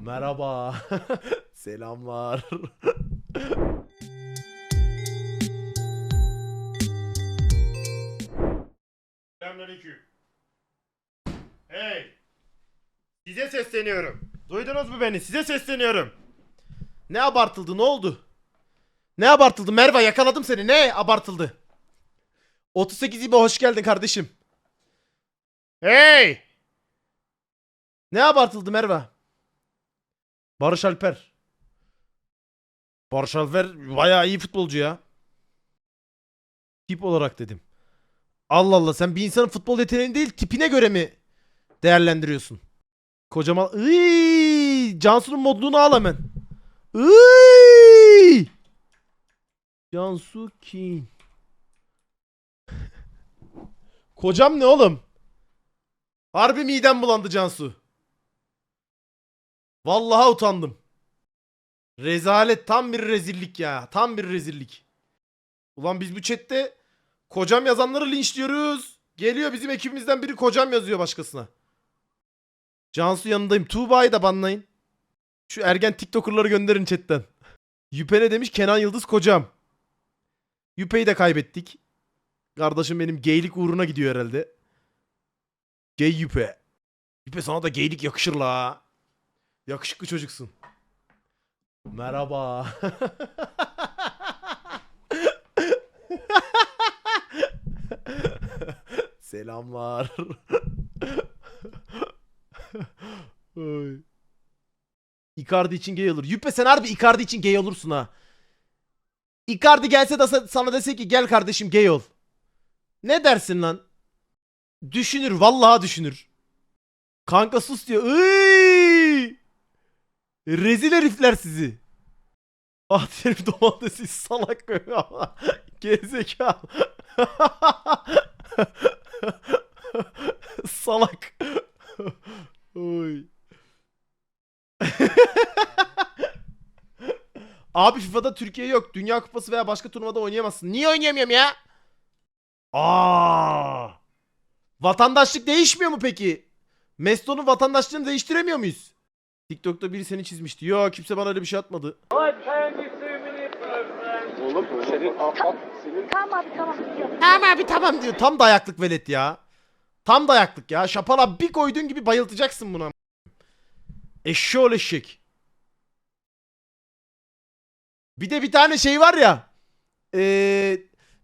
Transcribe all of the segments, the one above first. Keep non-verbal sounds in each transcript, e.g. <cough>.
Merhaba. <laughs> Selamlar. Selamünaleyküm. Hey! Size sesleniyorum. Duydunuz mu beni? Size sesleniyorum. Ne abartıldı? Ne oldu? Ne abartıldı? Merve yakaladım seni. Ne abartıldı? 38 İbo hoş geldin kardeşim. Hey! Ne abartıldı Merve? Barış Alper. Barış Alper bayağı iyi futbolcu ya. Tip olarak dedim. Allah Allah sen bir insanın futbol yeteneğini değil tipine göre mi değerlendiriyorsun? Kocaman Iiii, Cansu'nun modluğunu al hemen. Iiii. Cansu King. Kocam ne oğlum? Harbi midem bulandı Cansu. Vallahi utandım. Rezalet tam bir rezillik ya. Tam bir rezillik. Ulan biz bu chatte kocam yazanları linçliyoruz. Geliyor bizim ekibimizden biri kocam yazıyor başkasına. Cansu yanındayım. Tuğba'yı da banlayın. Şu ergen TikToker'ları gönderin chatten. Yüpe ne demiş? Kenan Yıldız kocam. Yüpe'yi de kaybettik. Kardeşim benim geylik uğruna gidiyor herhalde. Gay Yüpe. Yüpe sana da geylik yakışır la. Yakışıklı çocuksun. Merhaba. Selamlar. Icardi için gay olur. Yüpe sen harbi Icardi için gay olursun ha. Icardi gelse de sa- sana dese ki gel kardeşim gay ol. Ne dersin lan? Düşünür vallahi düşünür. Kanka sus diyor. Iy! Rezil herifler sizi. Ah senin domatesi salak <laughs> Gerizekalı. <laughs> salak. Oy. <laughs> Abi FIFA'da Türkiye yok. Dünya Kupası veya başka turnuvada oynayamazsın. Niye oynayamıyorum ya? Aa! Vatandaşlık değişmiyor mu peki? Mesto'nun vatandaşlığını değiştiremiyor muyuz? TikTok'ta biri seni çizmişti. Yok kimse bana öyle bir şey atmadı. Oğlum senin at, at senin Tamam abi tamam. Tamam abi tamam diyor. Tam dayaklık velet ya. Tam dayaklık ya. Şapala bir koyduğun gibi bayıltacaksın buna. Eşşoğlu eşek. Bir de bir tane şey var ya. Ee,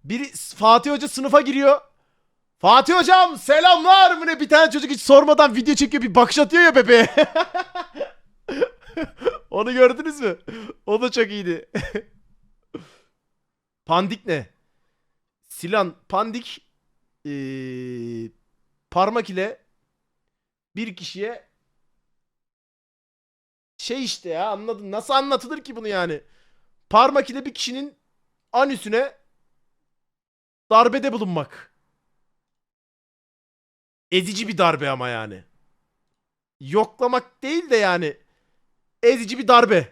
biri Fatih Hoca sınıfa giriyor. Fatih hocam selamlar mı ne bir tane çocuk hiç sormadan video çekiyor bir bakış atıyor ya bebeğe. <laughs> <laughs> Onu gördünüz mü? O da çok iyiydi. <laughs> Pandik ne? Silan Pandik ee, parmak ile bir kişiye şey işte ya anladın nasıl anlatılır ki bunu yani? Parmak ile bir kişinin anüsüne darbede bulunmak. Ezici bir darbe ama yani. Yoklamak değil de yani ezici bir darbe.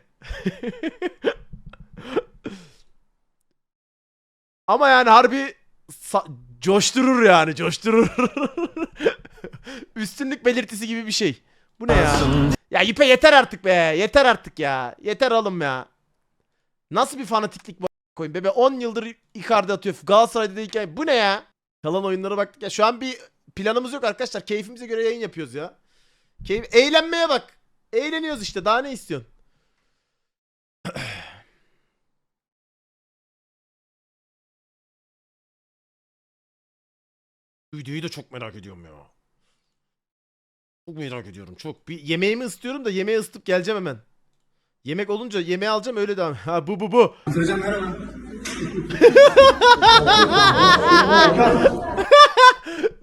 Ama yani harbi coşturur yani coşturur. <laughs> Üstünlük belirtisi gibi bir şey. Bu ne ya? Ya Yüpe yeter artık be. Yeter artık ya. Yeter oğlum ya. Nasıl bir fanatiklik bu koyun bebe 10 yıldır Icardi atıyor. Galatasaray'da değilken bu ne ya? Kalan oyunlara baktık ya. Şu an bir planımız yok arkadaşlar. Keyfimize göre yayın yapıyoruz ya. Keyif eğlenmeye bak. Eğleniyoruz işte. Daha ne istiyorsun? <clears throat> Videoyu da çok merak ediyorum ya. Çok merak ediyorum. Çok. Bir yemeğimi ısıtıyorum da yemeği ısıtıp geleceğim hemen. Yemek olunca yemeği alacağım öyle devam. Ha bu bu bu. Hocam merhaba. <laughs>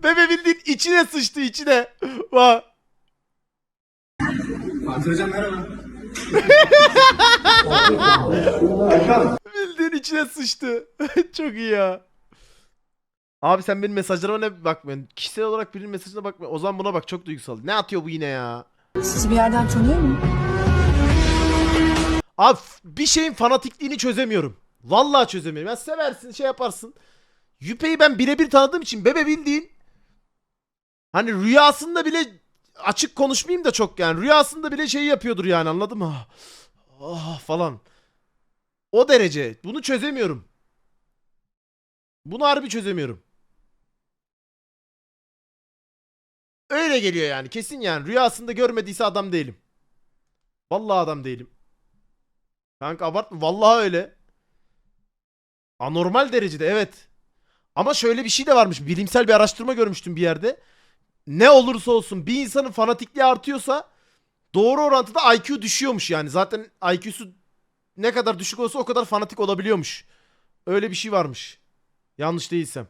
Bebe bildiğin içine sıçtı içine. Bak. Fatih hocam merhaba. Bildiğin içine sıçtı. <laughs> Çok iyi ya. Abi sen benim mesajlarıma ne bakmıyorsun? Kişisel olarak birinin mesajına bakmıyorsun. O zaman buna bak çok duygusal. Ne atıyor bu yine ya? Sizi bir yerden tanıyor muyum? Abi bir şeyin fanatikliğini çözemiyorum. Vallahi çözemiyorum. Ya seversin şey yaparsın. Yüpe'yi ben birebir tanıdığım için bebe bildiğin hani rüyasında bile açık konuşmayayım da çok yani. Rüyasında bile şey yapıyordur yani anladın mı? Ah falan. O derece. Bunu çözemiyorum. Bunu harbi çözemiyorum. Öyle geliyor yani. Kesin yani. Rüyasında görmediyse adam değilim. Vallahi adam değilim. Kanka abartma. Vallahi öyle. Anormal derecede evet. Ama şöyle bir şey de varmış. Bilimsel bir araştırma görmüştüm bir yerde. Ne olursa olsun bir insanın fanatikliği artıyorsa doğru orantıda IQ düşüyormuş yani. Zaten IQ'su ne kadar düşük olsa o kadar fanatik olabiliyormuş. Öyle bir şey varmış. Yanlış değilsem.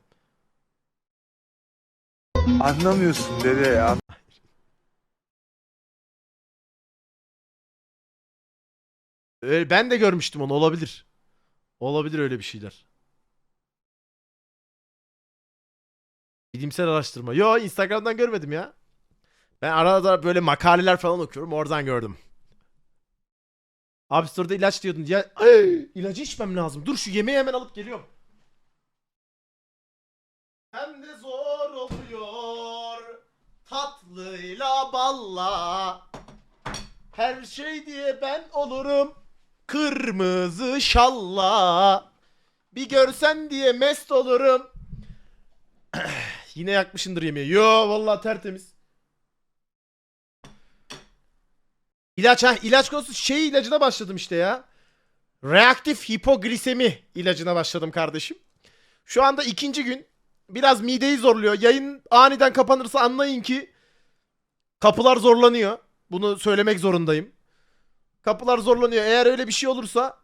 Anlamıyorsun dede ya. Öyle, ben de görmüştüm onu olabilir. Olabilir öyle bir şeyler. Bilimsel araştırma. Yo Instagram'dan görmedim ya. Ben arada böyle makaleler falan okuyorum oradan gördüm. Abi store'da ilaç diyordun ya. Ay, ilacı içmem lazım. Dur şu yemeği hemen alıp geliyorum. Hem de zor oluyor tatlıyla balla. Her şey diye ben olurum kırmızı şalla. Bir görsen diye mest olurum. <clears throat> Yine yakmışındır yemeği. Yo vallahi tertemiz. İlaç ha ilaç konusu şey ilacına başladım işte ya. Reaktif hipoglisemi ilacına başladım kardeşim. Şu anda ikinci gün. Biraz mideyi zorluyor. Yayın aniden kapanırsa anlayın ki kapılar zorlanıyor. Bunu söylemek zorundayım. Kapılar zorlanıyor. Eğer öyle bir şey olursa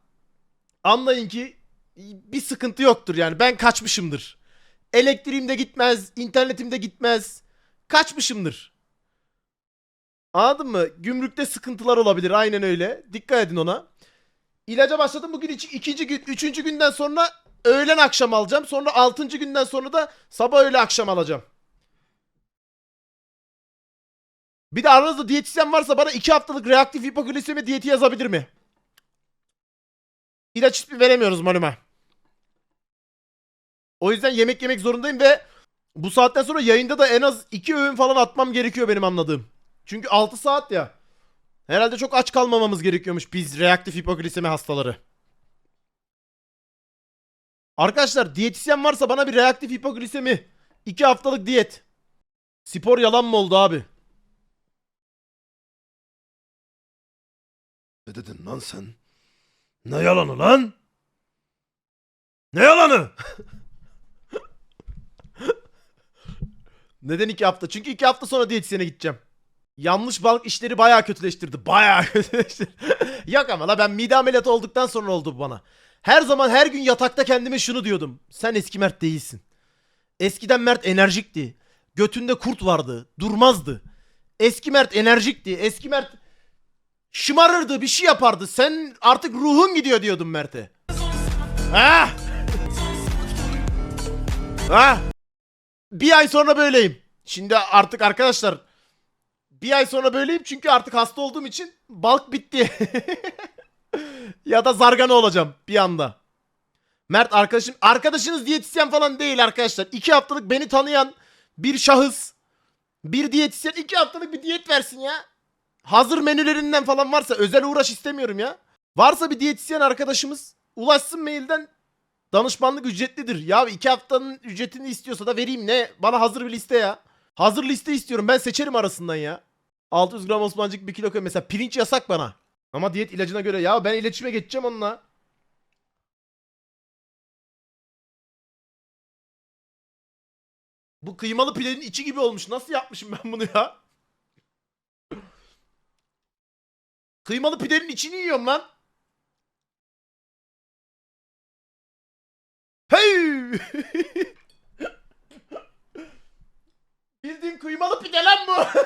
anlayın ki bir sıkıntı yoktur yani. Ben kaçmışımdır. Elektriğim de gitmez, internetim de gitmez. Kaçmışımdır. Anladın mı? Gümrükte sıkıntılar olabilir. Aynen öyle. Dikkat edin ona. İlaca başladım bugün iki, ikinci gün. Üçüncü günden sonra öğlen akşam alacağım. Sonra altıncı günden sonra da sabah öğle akşam alacağım. Bir de aranızda diyetisyen varsa bana iki haftalık reaktif hipoglisemi diyeti yazabilir mi? İlaç ismi veremiyoruz maluma. O yüzden yemek yemek zorundayım ve bu saatten sonra yayında da en az iki öğün falan atmam gerekiyor benim anladığım. Çünkü 6 saat ya. Herhalde çok aç kalmamamız gerekiyormuş biz reaktif hipoglisemi hastaları. Arkadaşlar diyetisyen varsa bana bir reaktif hipoglisemi. 2 haftalık diyet. Spor yalan mı oldu abi? Ne dedin lan sen? Ne yalanı lan? Ne yalanı? <laughs> Neden iki hafta? Çünkü iki hafta sonra diyetisyene gideceğim. Yanlış balık işleri bayağı kötüleştirdi. Bayağı <laughs> kötüleştirdi. Yok ama la ben mide ameliyatı olduktan sonra oldu bu bana. Her zaman her gün yatakta kendime şunu diyordum. Sen eski Mert değilsin. Eskiden Mert enerjikti. Götünde kurt vardı. Durmazdı. Eski Mert enerjikti. Eski Mert şımarırdı. Bir şey yapardı. Sen artık ruhun gidiyor diyordum Mert'e. Ha? Ha? Bir ay sonra böyleyim. Şimdi artık arkadaşlar bir ay sonra böyleyim çünkü artık hasta olduğum için balk bitti. <laughs> ya da zargana olacağım bir anda. Mert arkadaşım arkadaşınız diyetisyen falan değil arkadaşlar. İki haftalık beni tanıyan bir şahıs bir diyetisyen iki haftalık bir diyet versin ya. Hazır menülerinden falan varsa özel uğraş istemiyorum ya. Varsa bir diyetisyen arkadaşımız ulaşsın mailden danışmanlık ücretlidir. Ya iki haftanın ücretini istiyorsa da vereyim ne? Bana hazır bir liste ya. Hazır liste istiyorum ben seçerim arasından ya. 600 gram Osmancık 1 kilo koy. Mesela pirinç yasak bana. Ama diyet ilacına göre ya ben iletişime geçeceğim onunla. Bu kıymalı pidenin içi gibi olmuş. Nasıl yapmışım ben bunu ya? Kıymalı pidenin içini yiyorum lan. Hey! <laughs> Bildiğin kıymalı pide lan bu. <laughs>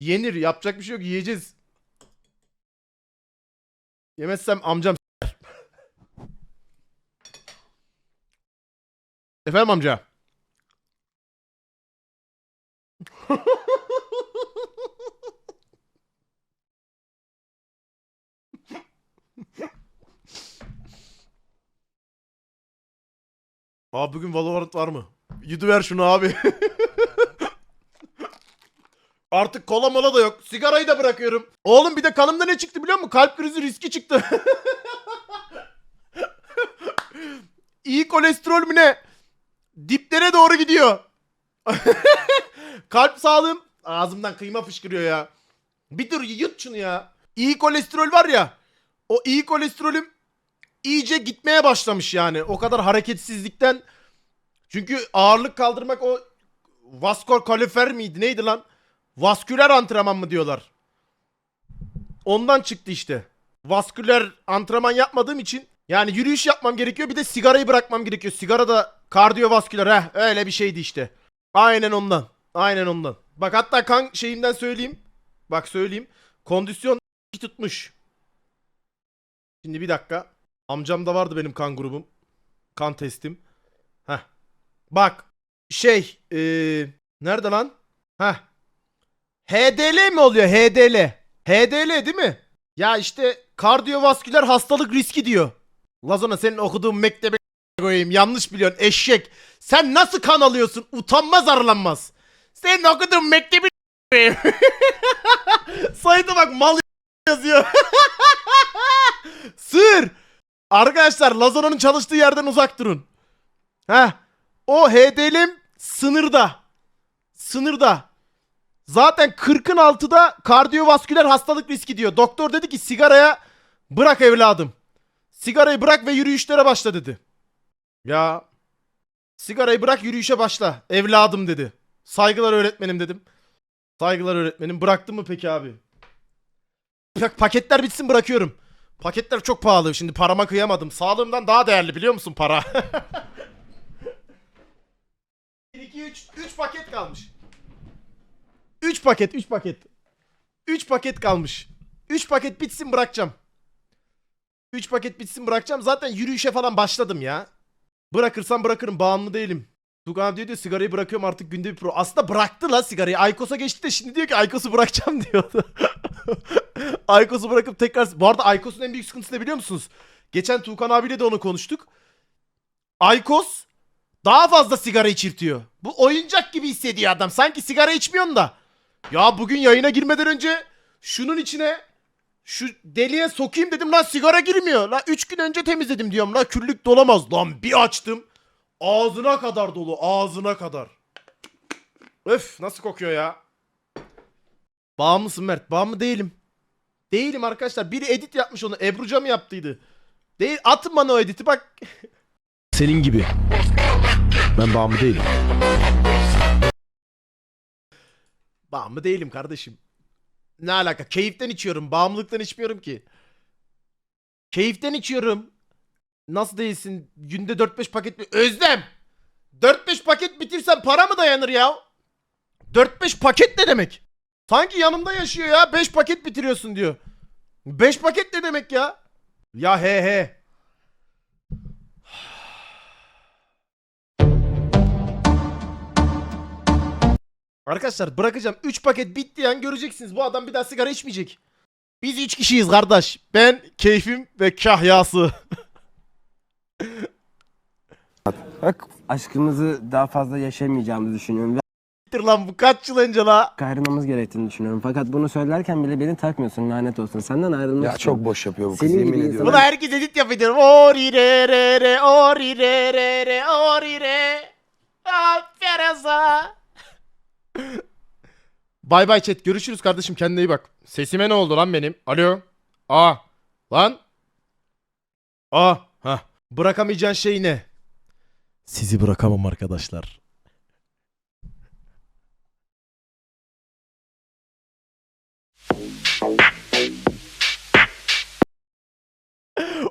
Yenir. Yapacak bir şey yok. Yiyeceğiz. Yemezsem amcam s**er. <laughs> Efendim amca. <laughs> Abi bugün Valorant var mı? Yudu ver şunu abi. <laughs> Artık kola mola da yok. Sigarayı da bırakıyorum. Oğlum bir de kanımda ne çıktı biliyor musun? Kalp krizi riski çıktı. <laughs> İyi kolesterol mü ne? Diplere doğru gidiyor. Kalp sağlığım. Ağzımdan kıyma fışkırıyor ya. Bir dur yut şunu ya. İyi kolesterol var ya. O iyi kolesterolüm iyice gitmeye başlamış yani. O kadar hareketsizlikten. Çünkü ağırlık kaldırmak o vaskor kalifer miydi neydi lan? Vasküler antrenman mı diyorlar. Ondan çıktı işte. Vasküler antrenman yapmadığım için yani yürüyüş yapmam gerekiyor bir de sigarayı bırakmam gerekiyor. Sigara da kardiyovasküler heh öyle bir şeydi işte. Aynen ondan. Aynen ondan. Bak hatta kan şeyimden söyleyeyim. Bak söyleyeyim. Kondisyon <laughs> tutmuş. Şimdi bir dakika. Amcam da vardı benim kan grubum. Kan testim. Heh. Bak. Şey. eee nerede lan? Heh. HDL mi oluyor? HDL. HDL değil mi? Ya işte kardiyovasküler hastalık riski diyor. Lazona senin okuduğun mektebe koyayım. Yanlış biliyorsun eşek. Sen nasıl kan alıyorsun? Utanmaz arlanmaz. Senin okuduğun mektebi. <laughs> Sayıda bak mal yazıyor. <laughs> Sır. Arkadaşlar Lazona'nın çalıştığı yerden uzak durun. Heh. O HDL'im sınırda. Sınırda. Zaten 40'ın altıda kardiyovasküler hastalık riski diyor. Doktor dedi ki sigaraya bırak evladım. Sigarayı bırak ve yürüyüşlere başla dedi. Ya sigarayı bırak yürüyüşe başla evladım dedi. Saygılar öğretmenim dedim. Saygılar öğretmenim. Bıraktın mı peki abi? Bak paketler bitsin bırakıyorum. Paketler çok pahalı. Şimdi parama kıyamadım. Sağlığımdan daha değerli biliyor musun para? 1 2 3 3 paket kalmış. 3 paket, 3 paket. 3 paket kalmış. 3 paket bitsin bırakacağım. 3 paket bitsin bırakacağım. Zaten yürüyüşe falan başladım ya. Bırakırsam bırakırım. Bağımlı değilim. Tugan diyor diyor sigarayı bırakıyorum artık günde bir pro. Aslında bıraktı la sigarayı. Aykos'a geçti de şimdi diyor ki Aykos'u bırakacağım <laughs> diyordu. Aykos'u bırakıp tekrar... Bu arada Aykos'un en büyük sıkıntısı ne biliyor musunuz? Geçen Tuğkan abiyle de onu konuştuk. Aykos daha fazla sigara içirtiyor. Bu oyuncak gibi hissediyor adam. Sanki sigara içmiyorsun da. Ya bugün yayına girmeden önce şunun içine şu deliğe sokayım dedim lan sigara girmiyor. La 3 gün önce temizledim diyorum la küllük dolamaz. Lan bir açtım. Ağzına kadar dolu ağzına kadar. Öf nasıl kokuyor ya. Bağımlısın Mert. Bağımlı değilim. Değilim arkadaşlar. Biri edit yapmış onu. Ebruca mı yaptıydı? Değil. Atın bana o editi bak. <laughs> Senin gibi. Ben bağımlı değilim. Bağımlı değilim kardeşim. Ne alaka? Keyiften içiyorum. Bağımlılıktan içmiyorum ki. Keyiften içiyorum. Nasıl değilsin? Günde 4-5 paket mi? Özlem! 4-5 paket bitirsen para mı dayanır ya? 4-5 paket ne demek? Sanki yanımda yaşıyor ya. 5 paket bitiriyorsun diyor. 5 paket ne demek ya? Ya he he. Arkadaşlar bırakacağım. 3 paket bittiği an göreceksiniz. Bu adam bir daha sigara içmeyecek. Biz 3 kişiyiz kardeş. Ben, keyfim ve kahyası. <laughs> Bak aşkımızı daha fazla yaşayamayacağımızı düşünüyorum ve Bitir lan bu kaç yıl önce la? ayrılmamız gerektiğini düşünüyorum. Fakat bunu söylerken bile beni takmıyorsun lanet olsun. Senden ayrılmak Ya çok boş yapıyor bu kız Senin yemin gibi ediyorum. Buna herkes edit yapıyor. Ori re re re ori re re re ori re. Aferin Bay bay chat. Görüşürüz kardeşim. Kendine iyi bak. Sesime ne oldu lan benim? Alo. Aa. Lan. Aa. Ha. Bırakamayacağın şey ne? Sizi bırakamam arkadaşlar.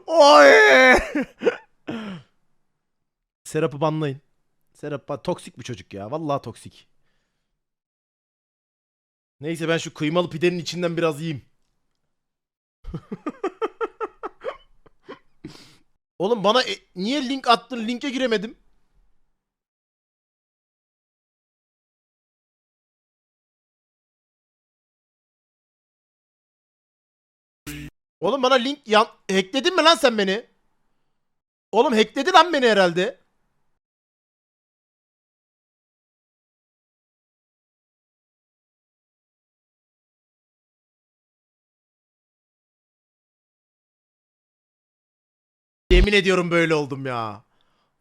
Oy! Serap'ı banlayın. Serap ba- toksik bir çocuk ya. Vallahi toksik. Neyse ben şu kıymalı pidenin içinden biraz yiyeyim. <laughs> Oğlum bana e- niye link attın? Linke giremedim. Oğlum bana link yan... Hackledin mi lan sen beni? Oğlum hackledi lan beni herhalde. Yemin ediyorum böyle oldum ya.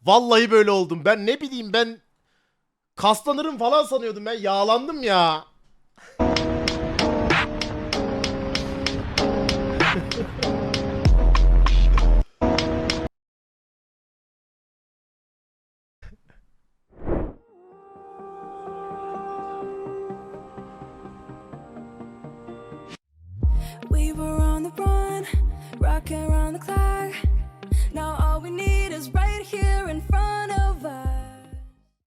Vallahi böyle oldum. Ben ne bileyim ben kaslanırım falan sanıyordum ben. Yağlandım ya.